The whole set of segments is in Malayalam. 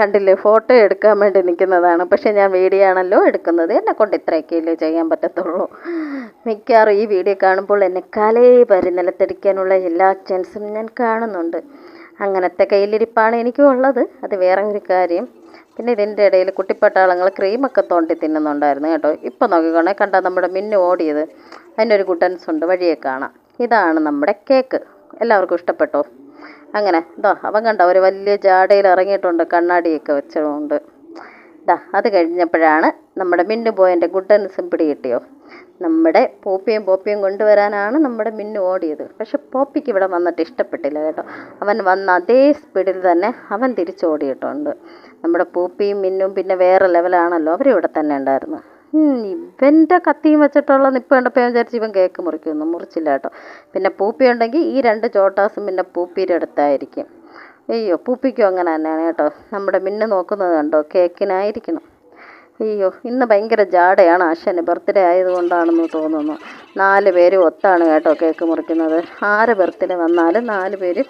കണ്ടില്ലേ ഫോട്ടോ എടുക്കാൻ വേണ്ടി നിൽക്കുന്നതാണ്. പക്ഷേ ഞാൻ വീഡിയോ ആണല്ലോ എടുക്കുന്നത്. എന്നെ കൊണ്ട് ഇത്രയൊക്കെയല്ലേ ചെയ്യാൻ പറ്റത്തുള്ളൂ. മിക്കവാറും ഈ വീഡിയോ കാണുമ്പോൾ എന്നെ കലേ പരി എല്ലാ ചാൻസും ഞാൻ കാണുന്നുണ്ട്. അങ്ങനത്തെ കയ്യിലിരിപ്പാണ് എനിക്കും ഉള്ളത്. അത് വേറെ ഒരു കാര്യം. പിന്നെ ഇതിന്റെ ഇടയിൽ കുട്ടിപ്പട്ടാളങ്ങൾ ക്രീമൊക്കെ തോണ്ടി തിന്നുന്നുണ്ടായിരുന്നു കേട്ടോ. ഇപ്പം നോക്കിക്കോണേ കണ്ടാൽ നമ്മുടെ മിന്നു ഓടിയത്. അതിനൊരു ഗുഡൻസ് ഉണ്ട് വഴിയെ കാണാം. ഇതാണ് നമ്മുടെ കേക്ക് എല്ലാവർക്കും ഇഷ്ടപ്പെട്ടോ? അങ്ങനെ എന്തോ അവൻ കണ്ട ഒരു വലിയ ജാടയിൽ ഇറങ്ങിയിട്ടുണ്ട് കണ്ണാടിയൊക്കെ വെച്ചതുകൊണ്ട്. ഇതാ അത് കഴിഞ്ഞപ്പോഴാണ് നമ്മുടെ മിന്നു പോയന്റെ ഗുഡൻസും പിടികിട്ടിയോ നമ്മുടെ പോപ്പിയും പോപ്പിയും കൊണ്ടുവരാനാണ് നമ്മുടെ മിന്നു ഓടിയത്. പക്ഷെ പോപ്പിക്ക് ഇവിടെ വന്നിട്ട് ഇഷ്ടപ്പെട്ടില്ല കേട്ടോ. അവൻ വന്ന അതേ സ്പീഡിൽ തന്നെ അവൻ തിരിച്ചോടിയിട്ടുണ്ട്. നമ്മുടെ പൂപ്പിയും മിന്നും പിന്നെ വേറെ ലെവലാണല്ലോ അവരിവിടെ തന്നെ ഉണ്ടായിരുന്നു. ഇവന്റെ കത്തിയും വെച്ചിട്ടുള്ള നിപ്പ് കണ്ടപ്പോൾ ഞാൻ വിചാരിച്ചു ഇവൻ കേക്ക് മുറിക്കുമെന്ന്. മുറിച്ചില്ല കേട്ടോ. പിന്നെ പൂപ്പി ഉണ്ടെങ്കിൽ ഈ രണ്ട് ചോട്ടാസും പിന്നെ പൂപ്പിയുടെ അടുത്തായിരിക്കും. അയ്യോ പൂപ്പിക്കും അങ്ങനെ തന്നെയാണ് കേട്ടോ. നമ്മുടെ മിന്നു നോക്കുന്നത് കണ്ടോ? കേക്കിനായിരിക്കണം. അയ്യോ ഇന്ന് ഭയങ്കര ജാടയാണ് ആശാന്. ബർത്ത്ഡേ ആയതുകൊണ്ടാണെന്ന് തോന്നുന്നു. നാല് പേര് ഒത്താണ് കേട്ടോ കേക്ക് മുറിക്കുന്നത്. ആറ് ബർത്ത്ഡേ വന്നാലും നാല് പേര്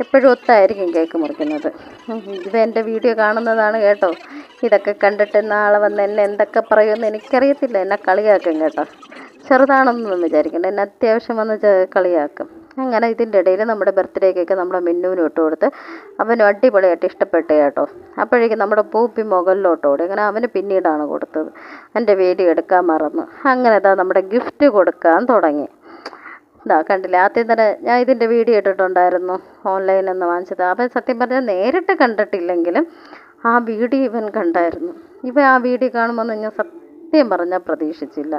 എപ്പോഴും ഒത്തായിരിക്കും കേക്ക് മുറിക്കുന്നത്. ഇത് എന്റെ വീഡിയോ കാണുന്നതാണ് കേട്ടോ. ഇതൊക്കെ കണ്ടിട്ട് നാളെ വന്ന് എന്നെ എന്തൊക്കെ പറയുമെന്ന് എനിക്കറിയത്തില്ല. എന്നെ കളിയാക്കും കേട്ടോ. ചെറുതാണെന്നൊന്നും വിചാരിക്കണ്ട. എന്നെ അത്യാവശ്യം വന്ന് കളിയാക്കും. അങ്ങനെ ഇതിന്റെ ഇടയിൽ നമ്മുടെ ബർത്ത്ഡേ കേക്ക് നമ്മുടെ മിന്നുവിനും ഇട്ട് കൊടുത്ത് അവനും അടിപൊളിയായിട്ട് ഇഷ്ടപ്പെട്ടു കേട്ടോ. അപ്പോഴേക്കും നമ്മുടെ പൂപ്പി മുകളിലോട്ട് ഓടി. അങ്ങനെ അവന് പിന്നീടാണ് കൊടുത്തത്. എന്റെ വീഡിയോ എടുക്കാൻ മറന്നു. അങ്ങനെ ഇതാ നമ്മുടെ ഗിഫ്റ്റ് കൊടുക്കാൻ തുടങ്ങി. ഇതാ കണ്ടില്ല ആദ്യം തന്നെ ഞാൻ ഇതിന്റെ വീഡിയോ ഇട്ടിട്ടുണ്ടായിരുന്നു ഓൺലൈനിൽ നിന്ന് വാങ്ങിച്ചത്. അവൻ സത്യം പറഞ്ഞാൽ നേരിട്ട് കണ്ടിട്ടില്ലെങ്കിലും ആ വീഡിയോ ഇവൻ കണ്ടായിരുന്നു. ഇവ ആ വീഡിയോ കാണുമ്പോൾ ഞാൻ സത്യം പറഞ്ഞാൽ പ്രതീക്ഷിച്ചില്ല.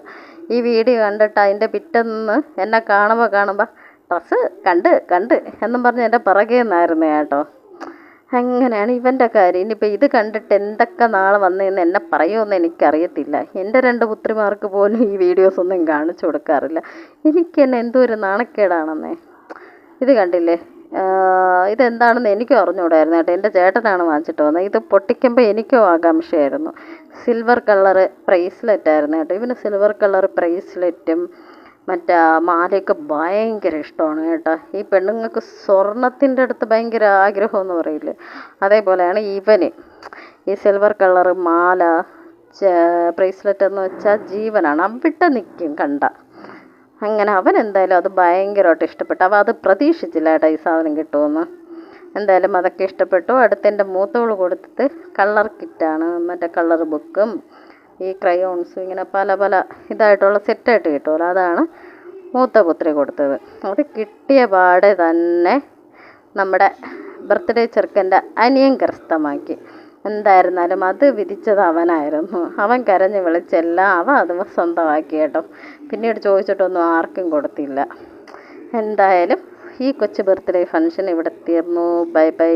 ഈ വീഡിയോ കണ്ടിട്ട് അതിന്റെ പിറ്റെന്ന് എന്നെ കാണുമ്പോൾ കാണുമ്പോൾ ഡ്രസ്സ് കണ്ട് കണ്ട് എന്നും പറഞ്ഞ് എന്റെ പിറകെ നിന്നായിരുന്നു കേട്ടോ. അങ്ങനെയാണ് ഇവന്റെ കാര്യം? ഇനിയിപ്പോൾ ഇത് കണ്ടിട്ട് എന്തൊക്കെ നാളെ വന്നതെന്ന് എന്നെ പറയുമെന്ന് എനിക്കറിയത്തില്ല. എന്റെ രണ്ട് പുത്രിമാർക്ക് പോലും ഈ വീഡിയോസ് ഒന്നും കാണിച്ചു കൊടുക്കാറില്ല. എനിക്ക് എന്നെ എന്തോ ഒരു നാണക്കേടാണെന്നേ. ഇത് കണ്ടില്ലേ? ഇതെന്താണെന്ന് എനിക്കും അറിഞ്ഞുകൂടായിരുന്നു കേട്ടോ. എന്റെ ചേട്ടനാണ് വാങ്ങിച്ചിട്ട് വന്നത്. ഇത് പൊട്ടിക്കുമ്പോൾ എനിക്കും ആകാംക്ഷയായിരുന്നു. സിൽവർ കളറ് ബ്രേസ്ലെറ്റ് ആയിരുന്നു കേട്ടോ. ഇവന് സിൽവർ കളർ ബ്രേസ്ലെറ്റും മറ്റേ മാലയൊക്കെ ഭയങ്കര ഇഷ്ടമാണ് കേട്ടോ. ഈ പെണ്ണുങ്ങൾക്ക് സ്വർണത്തിന്റെ അടുത്ത് ഭയങ്കര ആഗ്രഹം എന്ന് പറയില്ലേ? അതേപോലെയാണ് ഇവന്. ഈ സിൽവർ കളർ മാല ബ്രേസ്ലെറ്റ് എന്ന് വെച്ചാൽ ജീവനാണ്. അവിടെ നിൽക്കും കണ്ട. അങ്ങനെ അവൻ എന്തായാലും അത് ഭയങ്കരമായിട്ട് ഇഷ്ടപ്പെട്ടു. അവ അത് പ്രതീക്ഷിച്ചില്ല കേട്ടോ ഈ സാധനം കിട്ടുമെന്ന്. എന്തായാലും അതൊക്കെ ഇഷ്ടപ്പെട്ടു. അടുത്തെന്റെ മൂത്തവൾ കൊടുത്തത് കളർ കിറ്റാണ് മറ്റേ കളർ ബുക്കും ഈ ക്രയോൺസ് ഇങ്ങനെ പല പല ഇതായിട്ടുള്ള സെറ്റായിട്ട് കിട്ടുമല്ലോ. അതാണ് മൂത്ത പുത്രി കൊടുത്തത്. അത് കിട്ടിയ പാടെ തന്നെ നമ്മുടെ ബർത്ത്ഡേ ചെറുക്കന്റെ അനിയൻ കരസ്ഥമാക്കി. എന്തായിരുന്നാലും അത് വിധിച്ചത് അവനായിരുന്നു. അവൻ കരഞ്ഞ് വിളിച്ചെല്ലാം അവൻ അത് സ്വന്തമാക്കി കേട്ടോ. പിന്നീട് ചോദിച്ചിട്ടൊന്നും ആർക്കും കൊടുത്തില്ല. എന്തായാലും ഈ കൊച്ചു ബർത്ത്ഡേ ഫംഗ്ഷൻ ഇവിടെ തീർന്നു. Bye bye